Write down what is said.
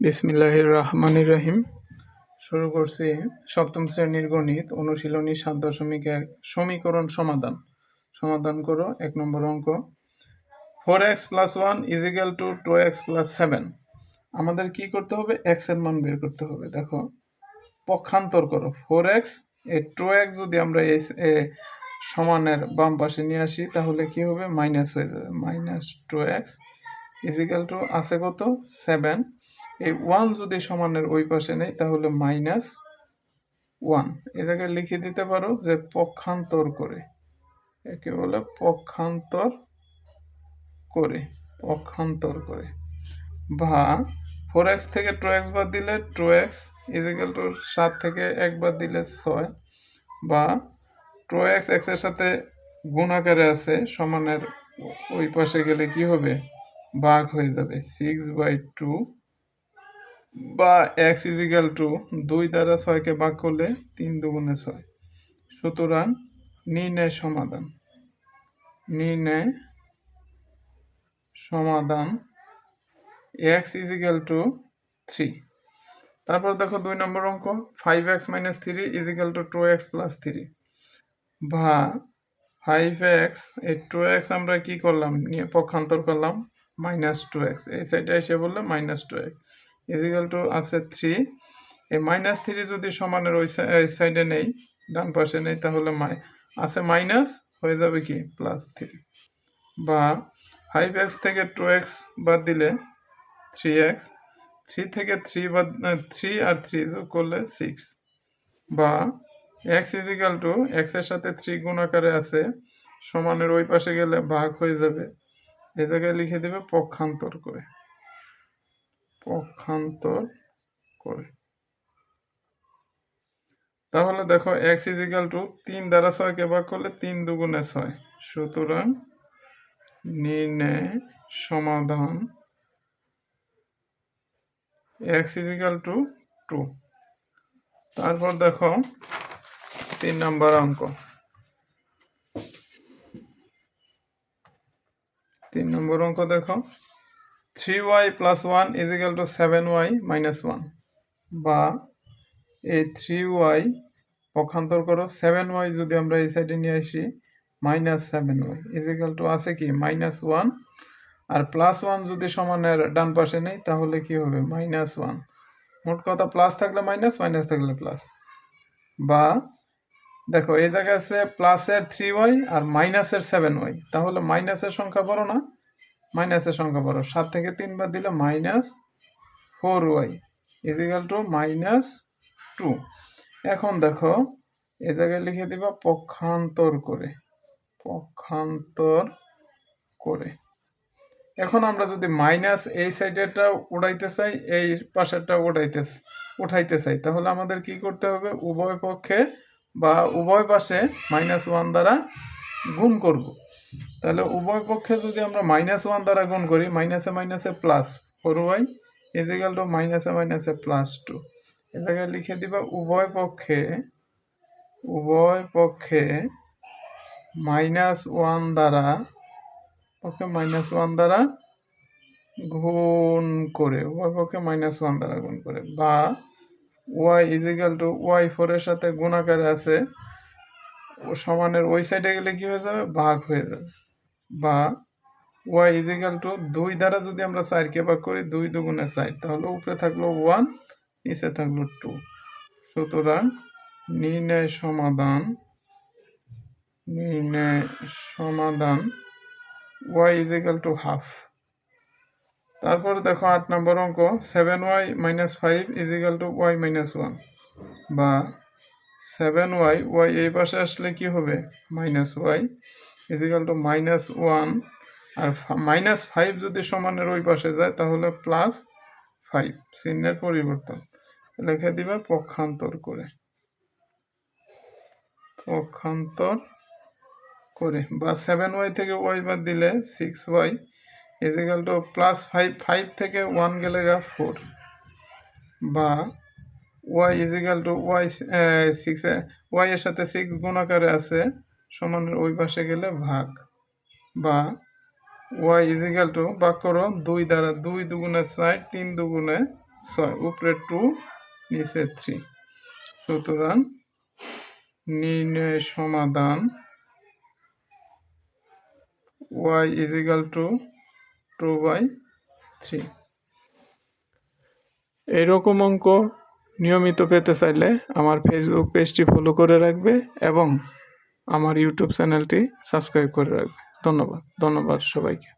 বিসমিল্লাহির রহমানির রহিম। শুরু করছি সপ্তম শ্রেণির গণিত, অনুশীলনী সাত দশমিক এক, সমীকরণ সমাধান। সমাধান করো, এক নম্বর অঙ্ক। Four x plus one is equal to two x plus seven. আমাদের কি করতে হবে? এক্সের মান বের করতে হবে। দেখো, পক্ষান্তর করো। ফোর এক্স এ টু এক্স যদি আমরা এই সমানের বাম পাশে নিয়ে আসি, তাহলে কি হবে? মাইনাস হয়ে যাবে। Minus two x is equal to আছে কত? সেভেন। এই ওয়ান যদি সমানের ওই পাশে নেই, তাহলে মাইনাস ওয়ান। এটাকে লিখে দিতে পারো যে পক্ষান্তর করে। একে বলে পক্ষান্তর করে পক্ষান্তর করে। বা ফোর এক্স থেকে টু এক্স বাদ দিলে টু এক্স ইজিক্যাল টু সাত থেকে এক বাদ দিলে ছয়। বা টু এক্স এক্সের সাথে গুণ আকারে আছে, সমানের ওই পাশে গেলে কি হবে? বাঘ হয়ে যাবে। সিক্স বাই টু বা এক্স ইজিক্যাল টু দুই দ্বারা ছয়কে ভাগ করলে তিন দুগুণে ছয়। সুতরাং নির্ণয় সমাধান। নির্ণয় সমাধান এক্স ইজিক্যাল টু থ্রি তারপর দেখো দুই নম্বর অঙ্ক five x minus three is equal to two x plus three বা ফাইভ এক্স এই টু এক্স আমরা কি করলাম? নিয়ে পক্ষান্তর করলাম। মাইনাস টু এক্স এই সাইডে এসে বললে minus two x is equal to আছে থ্রি এই মাইনাস থ্রি যদি সমানের ওই সাইডে নেই, ডান পাশে নেই, তাহলে আছে মাইনাস হয়ে যাবে কি? প্লাস থ্রি বা ফাইভ এক্স থেকে টু এক্স বাদ দিলে থ্রি এক্স থ্রি থেকে থ্রি বাদ থ্রি আর থ্রি যোগ করলে সিক্স বা এক্স ইজিক্যাল টু এক্সের সাথে থ্রি গুণ আকারে আছে, সমানের ওই পাশে গেলে ভাগ হয়ে যাবে। এ জায়গায় লিখে দেবে পক্ষান্তর করে। পক্ষান্তর করে। তাহলে দেখো এক্স ইজিক্যাল টু তিন দ্বারা ছয়কে ভাগ করলে তিন দুগুণে ছয়। সুতরাং নির্ণয় সমাধান এক্স ইজিক্যাল টু টু তারপর দেখো তিন নম্বর অঙ্ক। তিন নম্বর অঙ্ক দেখো। Three y plus one is equal to seven y minus one বা এই থ্রি ওয়াই পক্ষান্তর করো সেভেন ওয়াই যদি আমরা এই সাইডে নিয়ে আসি minus seven y is equal to আছে কি? মাইনাস ওয়ান আর প্লাস ওয়ান যদি সমানের ডান পাশে নেই, তাহলে কি হবে? মাইনাস ওয়ান মোট কথা প্লাস থাকলে মাইনাস মাইনাস থাকলে প্লাস বা দেখো, এই জায়গায় আছে প্লাসের থ্রি ওয়াই আর মাইনাসের সেভেন ওয়াই তাহলে মাইনাসের সংখ্যা বড় না? মাইনাসের সংখ্যা বড়। সাত থেকে তিন বার দিলে minus four y is equal to minus two এখন দেখো, এ জায়গায় লিখে দিবা পক্ষান্তর করে পক্ষান্তর করে। এখন আমরা যদি মাইনাস এই সাইডেরটা উড়াইতে চাই, এই পাশেরটা উঠাইতে উঠাইতে চাই, তাহলে আমাদের কি করতে হবে? উভয় পক্ষে বা উভয় পাশে মাইনাস ওয়ান দ্বারা গুণ করব। তাহলে উভয় পক্ষে যদি আমরা মাইনাস ওয়ান দ্বারা গুণ করি মাইনাসে মাইনাসে plus four y is equal to মাইনাসে মাইনাসে প্লাস টু এ জায়গায় লিখে দিবা উভয় পক্ষে উভয় পক্ষে মাইনাস ওয়ান দ্বারা, পক্ষে মাইনাস ওয়ান দ্বারা গুণ করে, উভয় পক্ষে মাইনাস ওয়ান দ্বারা গুণ করে, বা ওয়াই ইজিক্যাল টু ওয়াই ফোরের সাথে গুণ আকারে আছে সমানের ওই সাইডে গেলে কি হয়ে যাবে? ভাগ হয়ে যাবে। বা ওয়াই ইজিক্যাল টু দুই দ্বারা যদি আমরা চারকে ভাগ করি, দুই দুগুণে চার, তাহলে উপরে থাকল ওয়ান নিচে থাকল টু সুতরাং নির্ণয় সমাধান নির্ণয় সমাধান ওয়াই ইজিক্যাল টু হাফ তারপর দেখো আট নম্বর অঙ্ক seven y minus five is is equal to y minus one বা সেভেন ওয়াই ওয়াই এই পাশে আসলে কি হবে? Minus y is equal to minus one R minus five যদি সমানের ওই পাশে যায়, তাহলে প্লাস ফাইভ চিহ্নের পরিবর্তন। লিখে দিবে পক্ষান্তর করে। পক্ষান্তর করে। বা সেভেন ওয়াই থেকে ওয়াই বাদ দিলে six y is equal to plus five five থেকে ওয়ান গেলে গা ফোর বা y is equal to y six y এর সাথে সিক্স গুণ আকারে আছে, সমানের ওই পাশে গেলে ভাগ। বা ওয়াই ইজিক্যাল টু ভাগ করো, দুই দ্বারা দুই দুগুণে চার তিন দুগুণে ছয়, উপরে টু নিচে থ্রি সুতরাং নির্ণয় সমাধান y is equal to two by three এইরকম অঙ্ক নিয়মিত পেতে চাইলে আমার ফেসবুক পেজটি ফলো করে রাখবে এবং আমার ইউটিউব চ্যানেলটি সাবস্ক্রাইব করে রাখবে। ধন্যবাদ। ধন্যবাদ সবাইকে।